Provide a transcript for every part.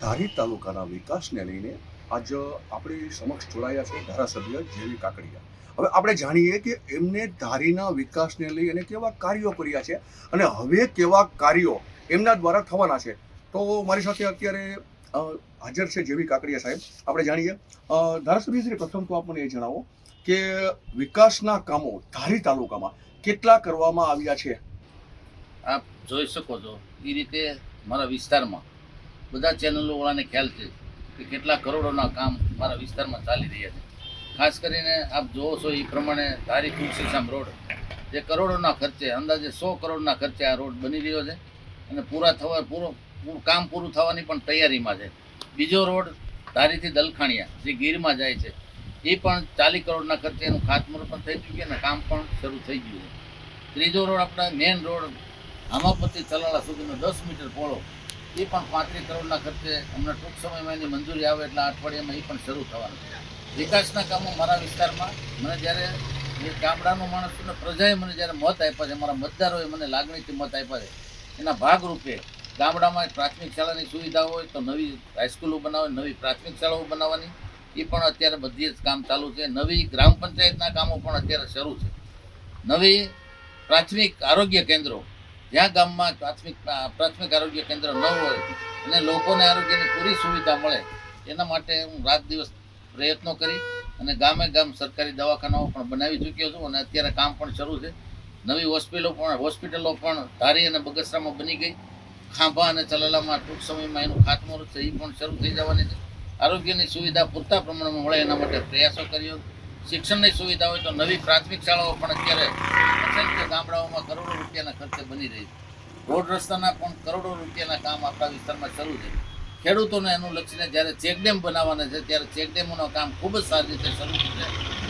ધારી તાલુકાના વિકાસને લઈને આજ આપણી સમક્ષ જોડાયા છે ધારાસભ્ય જેવી કાકડિયા. હવે આપણે જાણીએ કે એમને ધારીના વિકાસને લઈ અને કેવા કાર્યો કર્યા છે અને હવે કેવા કાર્યો એમના દ્વારા થવાના છે. તો મારી સાથે અત્યારે હાજર છે જેવી કાકડિયા સાહેબ. આપણે જાણીએ ધારાસભ્ય શ્રી પ્રથમ તો આપ મને એ જણાવો કે વિકાસના કામો ધારી તાલુકામાં કેટલા કરવામાં આવ્યા છે? આપ જોઈ શકો છો એ રીતે મારા વિસ્તારમાં બધા ચેનલોવાળાને ખ્યાલ છે કે કેટલા કરોડોના કામ મારા વિસ્તારમાં ચાલી રહ્યા છે. ખાસ કરીને આપ જોવો છો એ પ્રમાણે ધારી તુલસીશામ રોડ. જે કરોડોના ખર્ચે, અંદાજે સો કરોડના ખર્ચે આ રોડ બની રહ્યો છે અને પૂરા થવા, પૂરો કામ પૂરું થવાની પણ તૈયારીમાં છે. બીજો રોડ ધારીથી દલખાણિયા, જે ગીરમાં જાય છે, એ પણ ચાલીસ કરોડના ખર્ચે એનું ખાતમુહૂર્ત પણ થઈ ચૂક્યું અને કામ પણ શરૂ થઈ ગયું છે. ત્રીજો રોડ આપણા મેઇન રોડ આમાપતિ ચલાળા સુધીનો દસ મીટર પોળો એ પણ પાંત્રીસ કરોડના ખર્ચે અમને ટૂંક સમયમાં એની મંજૂરી આવે એટલે અઠવાડિયામાં એ પણ શરૂ થવાનું. વિકાસના કામો મારા વિસ્તારમાં. મને જ્યારે એ ગામડાનો માણસ અને પ્રજાએ મને જ્યારે મત આપ્યા છે, મારા મતદારોએ મને લાગણીથી મત આપ્યા છે, એના ભાગરૂપે ગામડામાં પ્રાથમિક શાળાની સુવિધા હોય તો નવી હાઈસ્કૂલો બનાવે, નવી પ્રાથમિક શાળાઓ બનાવવાની. એ પણ અત્યારે બધી જ કામ ચાલુ છે. નવી ગ્રામ પંચાયતના કામો પણ અત્યારે શરૂ છે. નવી પ્રાથમિક આરોગ્ય કેન્દ્રો જ્યાં ગામમાં પ્રાથમિક પ્રાથમિક આરોગ્ય કેન્દ્ર ન હોય અને લોકોને આરોગ્યની પૂરી સુવિધા મળે, એના માટે હું રાત દિવસ પ્રયત્નો કરી અને ગામે ગામ સરકારી દવાખાનાઓ પણ બનાવી ચૂક્યો છું અને અત્યારે કામ પણ શરૂ છે. નવી હોસ્પિટલો પણ હોસ્પિટલો પણ ધારી અને બગસરામાં બની ગઈ. ખાંભા અને ચલાલામાં ટૂંક સમયમાં એનું ખાતમુહૂર્ત છે, એ પણ શરૂ થઈ જવાની છે. આરોગ્યની સુવિધા પૂરતા પ્રમાણમાં મળે એના માટે પ્રયાસો કર્યો. શિક્ષણની સુવિધા હોય તો નવી પ્રાથમિક શાળાઓ પણ અત્યારે અસંખ્ય ગામડાઓમાં કરોડો રૂપિયાના ખર્ચે બની રહી છે. રોડ રસ્તાના પણ કરોડો રૂપિયાના કામ આપણા વિસ્તારમાં શરૂ છે. ખેડૂતોને એનું લક્ષીને જ્યારે ચેકડેમ બનાવવાના છે, ત્યારે ચેકડેમોનું કામ ખૂબ જ સારી રીતે શરૂ છે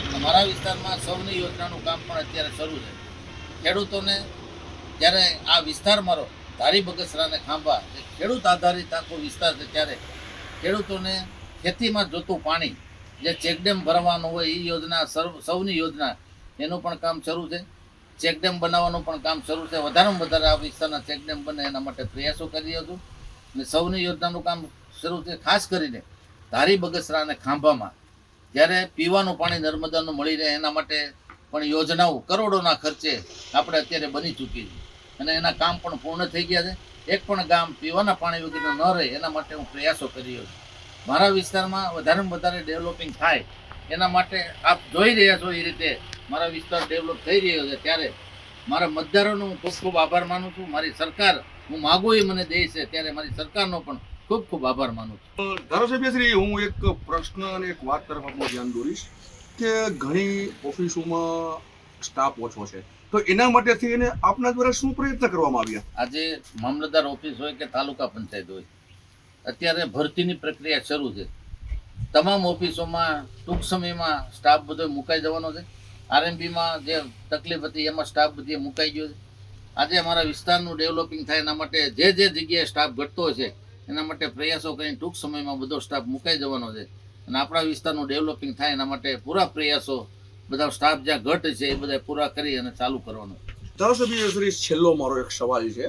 અને મારા વિસ્તારમાં સૌની યોજનાનું કામ પણ અત્યારે શરૂ છે. ખેડૂતોને જ્યારે આ વિસ્તાર મારો, ધારી બગસરાને ખાંભા, એ ખેડૂત આધારિત આખો વિસ્તાર છે ત્યારે ખેડૂતોને ખેતીમાં જોતું પાણી, જે ચેકડેમ ભરવાનું હોય એ યોજના સૌની યોજના, એનું પણ કામ શરૂ છે. ચેકડેમ બનાવવાનું પણ કામ શરૂ છે. વધારેમાં વધારે આ વિસ્તારના ચેકડેમ બને એના માટે પ્રયાસો કરી હતું. અને સૌની યોજનાનું કામ શરૂ છે. ખાસ કરીને ધારી બગસરા અને ખાંભામાં. જ્યારે પીવાનું પાણી નર્મદાનું મળી રહે એના માટે પણ યોજનાઓ કરોડોના ખર્ચે આપણે અત્યારે બની ચૂકી છે. અને એના કામ પણ પૂર્ણ થઈ ગયા છે. એક પણ ગામ પીવાના પાણી વગેરે ન રહે એના માટે હું પ્રયાસો કરી રહ્યો છું. મારા વિસ્તારમાં વધારેમાં વધારે ડેવલપિંગ થાય એના માટે આપ જોઈ રહ્યા છો એ રીતે મારા વિસ્તાર ડેવલપ થઈ રહ્યો છે. ત્યારે મારા મતદારોનો હું ખૂબ ખૂબ આભાર માનું છું. મારી સરકાર હું માગું એ મને દે છે. ત્યારે મારી સરકારનો પણ ખૂબ ખૂબ આભાર માનું છું. ધારાસભ્યશ્રી હું એક પ્રશ્ન અને એક વાત તરફ આપનું ધ્યાન દોરીશ કે ઘણી ઓફિસોમાં સ્ટાફ ઓછો છે. તો એના માટે થઈને આપના દ્વારા શું પ્રયત્ન કરવામાં આવ્યા? આજે મામલતદાર ઓફિસ હોય કે તાલુકા પંચાયત હોય અત્યારે ભરતીની પ્રક્રિયા શરૂ છે. તમામ ઓફિસોમાં, ટૂંક સમયમાં સ્ટાફ બધો મુકાઈ જવાનો છે. આરએમબીમાં જે તકલીફ હતી, એમાં સ્ટાફ બધી મુકાઈ ગયો છે. આજે અમારા વિસ્તારનું ડેવલપિંગ થાય એના માટે જે જે જગ્યાએ સ્ટાફ ઘટતો છે, એના માટે પ્રયાસો કરીને ટૂંક સમયમાં બધો સ્ટાફ મુકાઈ જવાનો છે. અને આપણા વિસ્તારનું ડેવલપિંગ થાય એના માટે પૂરા પ્રયાસો, બધા સ્ટાફ જ્યાં ઘટ છે, એ બધા પૂરા કરી અને ચાલુ કરવાનો. ધારાસભ્ય છેલ્લો મારો એક સવાલ છે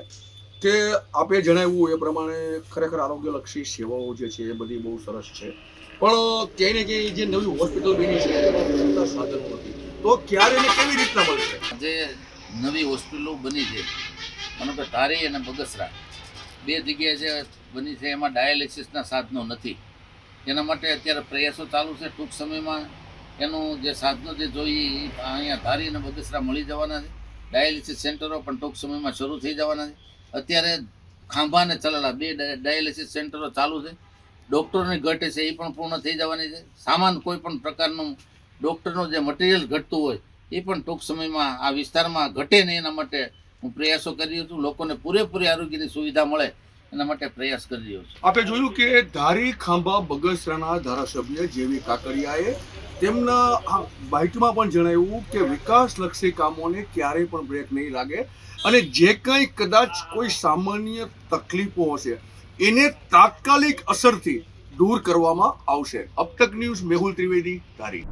કે આપે જણાવ્યું એ પ્રમાણે ખરેખર આરોગ્યલક્ષી સેવાઓ જે છે એ બધી બહુ સરસ છે. પણ ક્યાંય ને ક્યાંય જે નવી હોસ્પિટલ બની છે તો ક્યારે ને કેવી રીતના મળશે? આજે નવી હોસ્પિટલો બની છે. મને તો ધારી અને બગસરા. બે જગ્યાએ જે બની છે, એમાં ડાયાલિસિસના સાધનો નથી. એના માટે અત્યારે પ્રયાસો ચાલુ છે. ટૂંક સમયમાં એનું જે સાધનો જે જોઈએ એ અહીંયા ધારી અને બગસરા મળી જવાના છે. ડાયાલિસિસ સેન્ટરો પણ ટૂંક સમયમાં શરૂ થઈ જવાના છે. અત્યારે ખાંભા અને ચલાલા બે ડાયાલિસિસ સેન્ટરો ચાલુ છે. ડૉક્ટરોની ઘટ છે, એ પણ પૂર્ણ થઈ જવાની છે. સામાન કોઈ પણ પ્રકારનું ડૉક્ટરનું જે મટીરિયલ ઘટતું હોય, એ પણ ટૂંક સમયમાં આ વિસ્તારમાં ઘટે નહીં. એના માટે હું પ્રયાસો કરી રહ્યો છું. લોકોને પૂરેપૂરી આરોગ્યની સુવિધા મળે, એના માટે પ્રયાસ કરી રહ્યો છું. આપણે જોયું કે ધારી ખાંભા બગસરાના ધારાસભ્ય જેવી કાકડિયાએ તેમના બાઇટમાં પણ જણાવ્યું કે વિકાસલક્ષી કામોને ક્યારેય પણ બ્રેક નહીં લાગે અને જે કંઈ કદાચ કોઈ સામાન્ય તકલીફો હશે એને તાત્કાલિક અસરથી દૂર કરવામાં આવશે. અબ તક ન્યૂઝ મેહુલ ત્રિવેદી ધારી.